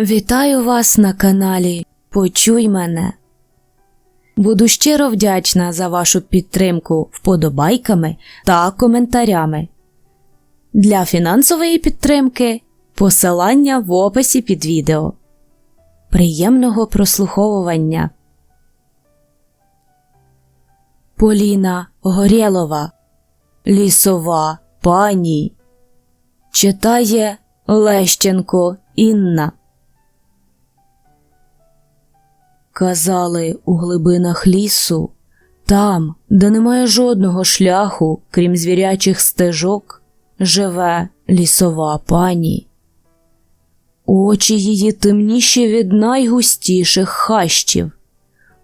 Вітаю вас на каналі Почуй мене. Буду щиро вдячна за вашу підтримку вподобайками та коментарями. Для фінансової підтримки посилання в описі під відео. Приємного прослуховування. Поліна Горєлова Лісова пані Читає Лещенко Інна. Казали у глибинах лісу, там, де немає жодного шляху, крім звірячих стежок, живе лісова пані. Очі її темніші від найгустіших хащів,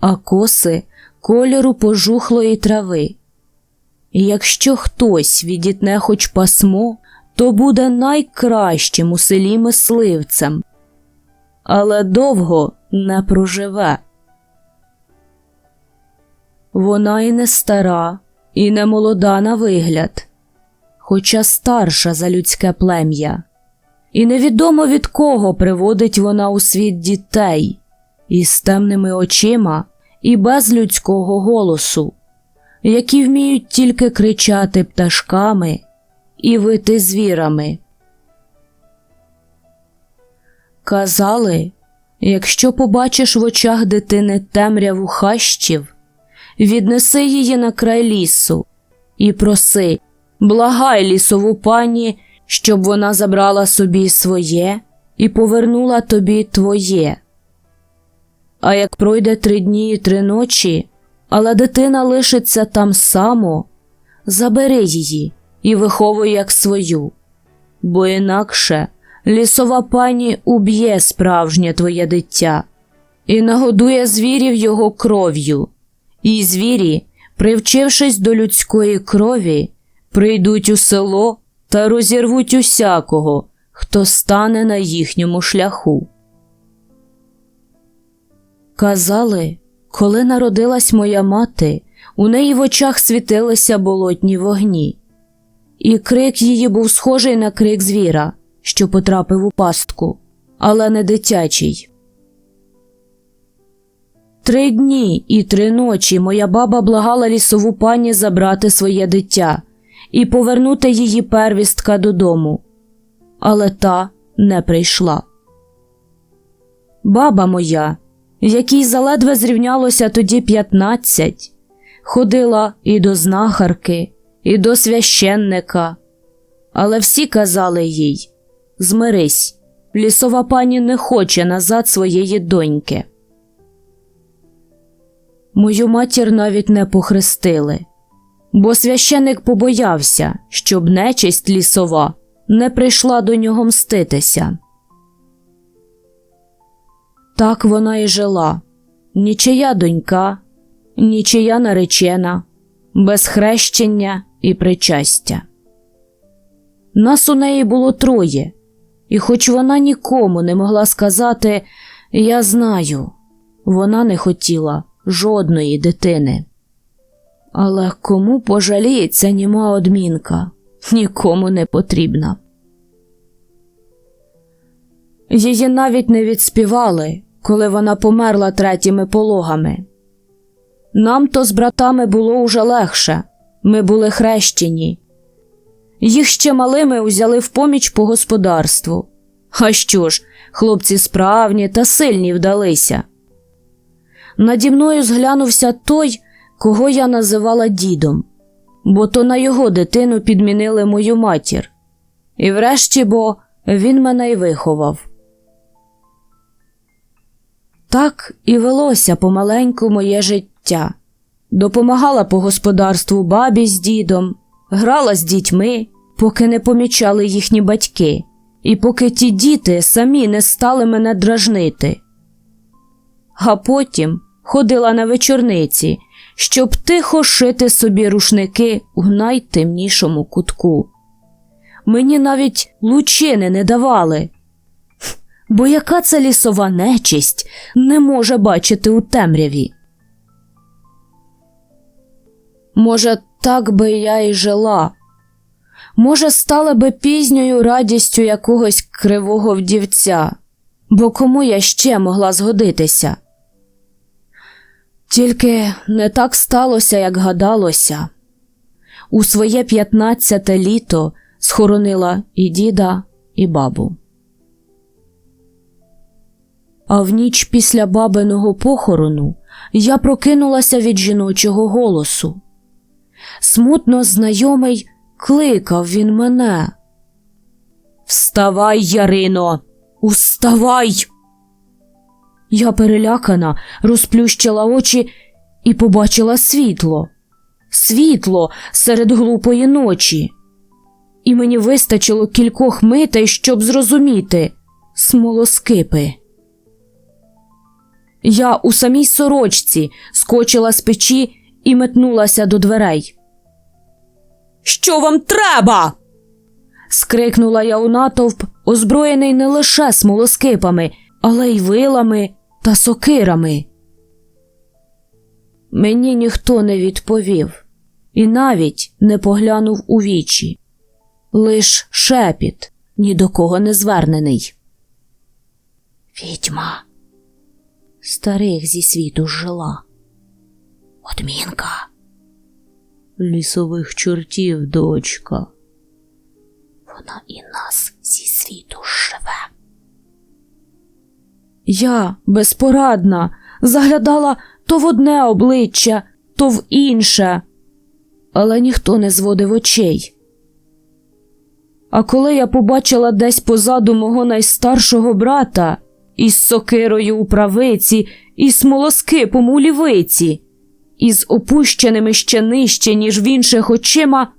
а коси кольору пожухлої трави. І якщо хтось відітне хоч пасмо, то буде найкращим у селі мисливцем, але довго не проживе. Вона і не стара, і не молода на вигляд, хоча старша за людське плем'я, і невідомо від кого приводить вона у світ дітей із темними очима і без людського голосу, які вміють тільки кричати пташками і вити звірами. Казали, якщо побачиш в очах дитини темряву хащів, віднеси її на край лісу і проси, благай лісову пані, щоб вона забрала собі своє і повернула тобі твоє. А як пройде три дні і три ночі, але дитина лишиться там само, забери її і виховуй як свою, бо інакше лісова пані уб'є справжнє твоє дитя і нагодує звірів його кров'ю, і звірі, привчившись до людської крові, прийдуть у село та розірвуть усякого, хто стане на їхньому шляху. Казали, коли народилась моя мати, у неї в очах світилися болотні вогні, і крик її був схожий на крик звіра, що потрапив у пастку, але не дитячий. Три дні і три ночі моя баба благала лісову пані забрати своє дитя і повернути її первістка додому, але та не прийшла. Баба моя, якій заледве зрівнялося тоді п'ятнадцять, ходила і до знахарки, і до священника, але всі казали їй Змирись, лісова пані не хоче назад своєї доньки. Мою матір навіть не похрестили, бо священик побоявся, щоб нечисть лісова не прийшла до нього мститися. Так вона і жила нічия донька, нічия наречена, без хрещення і причастя. Нас у неї було троє, і хоч вона нікому не могла сказати Я знаю, вона не хотіла жодної дитини. Але кому пожаліється німа одмінка, нікому не потрібна. Її навіть не відспівали, коли вона померла третіми пологами. Нам то з братами було уже легше ми були хрещені. Їх ще малими узяли в поміч по господарству. А що ж, хлопці справні та сильні вдалися. Наді мною зглянувся той, кого я називала дідом, бо то на його дитину підмінили мою матір. І врешті бо він мене й виховав. Так і велося помаленьку моє життя. Допомагала по господарству бабі з дідом, грала з дітьми, поки не помічали їхні батьки, і поки ті діти самі не стали мене дражнити. А потім ходила на вечорниці, щоб тихо шити собі рушники у найтемнішому кутку. Мені навіть лучини не давали, бо яка це лісова нечисть не може бачити у темряві. Може, так би я і жила, може, стала би пізньою радістю якогось кривого вдівця, бо кому я ще могла згодитися? Тільки не так сталося, як гадалося. У своє п'ятнадцяте літо схоронила і діда, і бабу. А в ніч після бабиного похорону я прокинулася від жіночого голосу. Смутно знайомий кликав він мене. Вставай, Ярино, уставай! Я перелякана, розплющила очі і побачила світло. Світло серед глупої ночі. І мені вистачило кількох митей, щоб зрозуміти смолоскипи. Я у самій сорочці скочила з печі і метнулася до дверей. Що вам треба? скрикнула я у натовп, озброєний не лише смолоскипами, але й вилами та сокирами. Мені ніхто не відповів і навіть не поглянув у вічі. Лиш шепіт ні до кого не звернений. Відьма старих зі світу жила. Одмінка. Лісових чортів, дочка. Вона і нас зі світу живе. Я, безпорадна, заглядала то в одне обличчя, то в інше, але ніхто не зводив очей. А коли я побачила десь позаду мого найстаршого брата із сокирою у правиці, і смолоскипом у лівиці, із опущеними ще нижче, ніж в інших очима,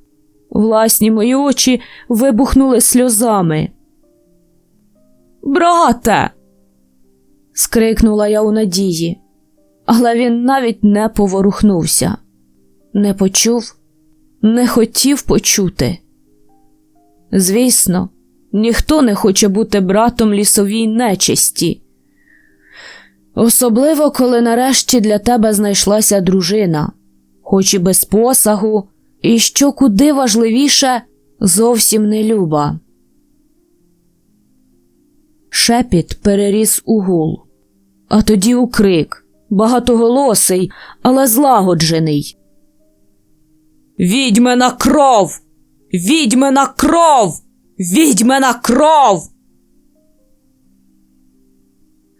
власні мої очі вибухнули сльозами. Брате. скрикнула я у надії, але він навіть не поворухнувся, не почув, не хотів почути. Звісно, ніхто не хоче бути братом лісовій нечисті. Особливо, коли нарешті для тебе знайшлася дружина, хоч і без посагу, і що куди важливіше, зовсім не люба. Шепіт переріс у гул, а тоді у крик, багатоголосий, але злагоджений. Відьмина кров! Відьмина кров! Відьмина кров!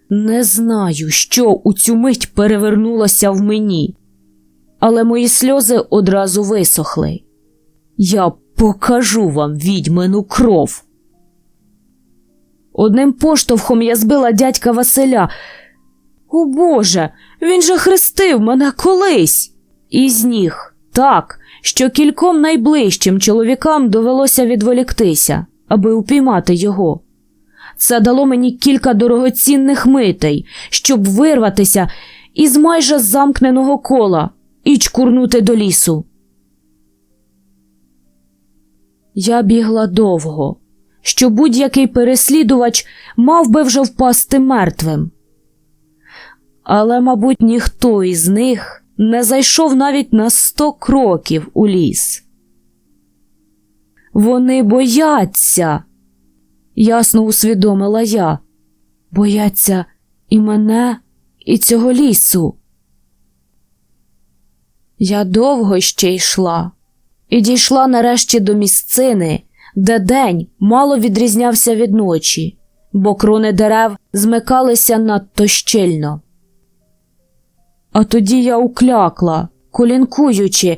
Не знаю, що у цю мить перевернулося в мені, але мої сльози одразу висохли. Я покажу вам відьмину кров. Одним поштовхом я збила дядька Василя. О Боже, він же хрестив мене колись. Із ніг, так, що кільком найближчим чоловікам довелося відволіктися, аби упіймати його. Це дало мені кілька дорогоцінних митей, щоб вирватися із майже замкненого кола і чкурнути до лісу. Я бігла довго, що будь-який переслідувач мав би вже впасти мертвим. Але, мабуть, ніхто із них не зайшов навіть на сто кроків у ліс. Вони бояться ясно усвідомила я. Бояться і мене, і цього лісу. Я довго ще йшла і дійшла нарешті до місцини, де день мало відрізнявся від ночі, бо крони дерев змикалися надто щільно. А тоді я уклякла, колінкуючи,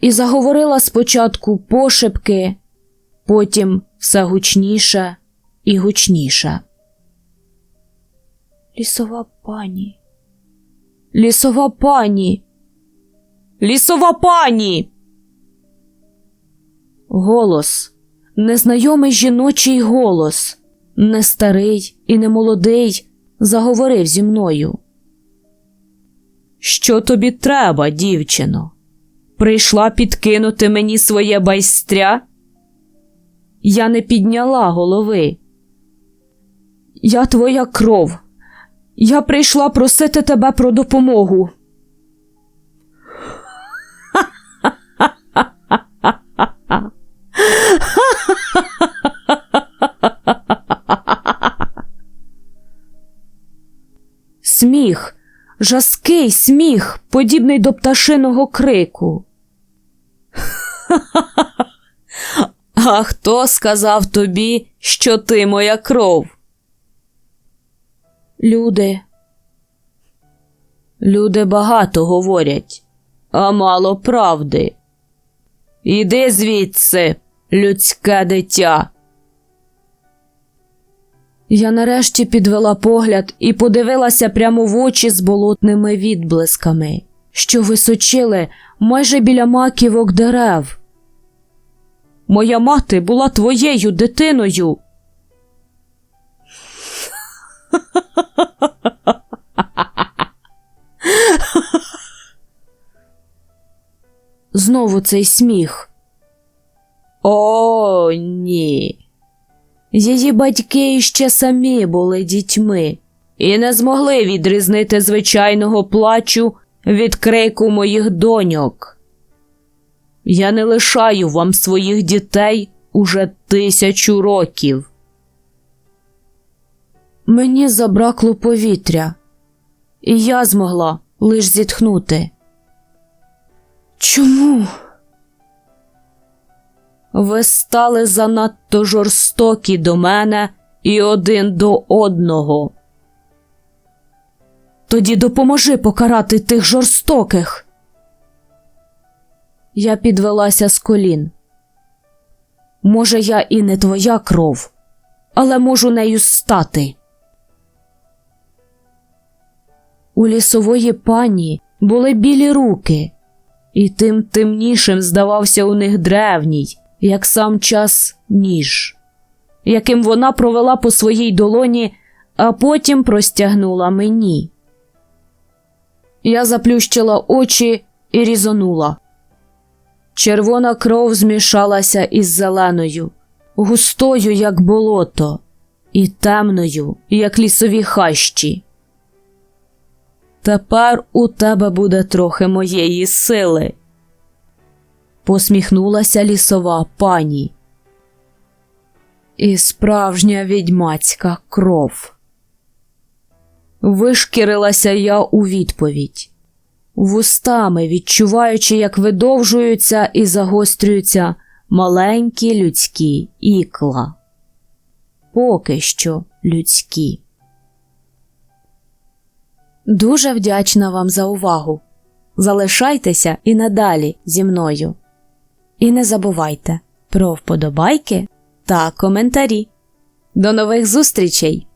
і заговорила спочатку пошепки, потім все гучніше і гучніша. Лісова пані. Лісова пані. Лісова пані. Голос, незнайомий жіночий голос, не старий і не молодий, заговорив зі мною. Що тобі треба, дівчино? Прийшла підкинути мені своє байстря? Я не підняла голови. Я твоя кров. Я прийшла просити тебе про допомогу. Сміх, жаский сміх, подібний до пташиного крику. А хто сказав тобі, що ти моя кров? Люди. Люди багато говорять, а мало правди. Іди звідси, людське дитя. Я нарешті підвела погляд і подивилася прямо в очі з болотними відблисками, що височили майже біля маківок дерев. Моя мати була твоєю дитиною. Знову цей сміх. О, ні. Її батьки ще самі були дітьми і не змогли відрізнити звичайного плачу від крику моїх доньок. Я не лишаю вам своїх дітей уже тисячу років. Мені забракло повітря, і я змогла лиш зітхнути. Чому? Ви стали занадто жорстокі до мене і один до одного. Тоді допоможи покарати тих жорстоких. Я підвелася з колін. Може, я і не твоя кров, але можу нею стати. У лісової пані були білі руки, і тим темнішим здавався у них древній, як сам час ніж, яким вона провела по своїй долоні, а потім простягнула мені. Я заплющила очі і різонула. Червона кров змішалася із зеленою, густою, як болото, і темною, як лісові хащі. Тепер у тебе буде трохи моєї сили. Посміхнулася лісова пані. І справжня відьмацька кров. Вишкірилася я у відповідь, вустами відчуваючи, як видовжуються і загострюються маленькі людські ікла. Поки що людські. Дуже вдячна вам за увагу. Залишайтеся і надалі зі мною. І не забувайте про вподобайки та коментарі. До нових зустрічей!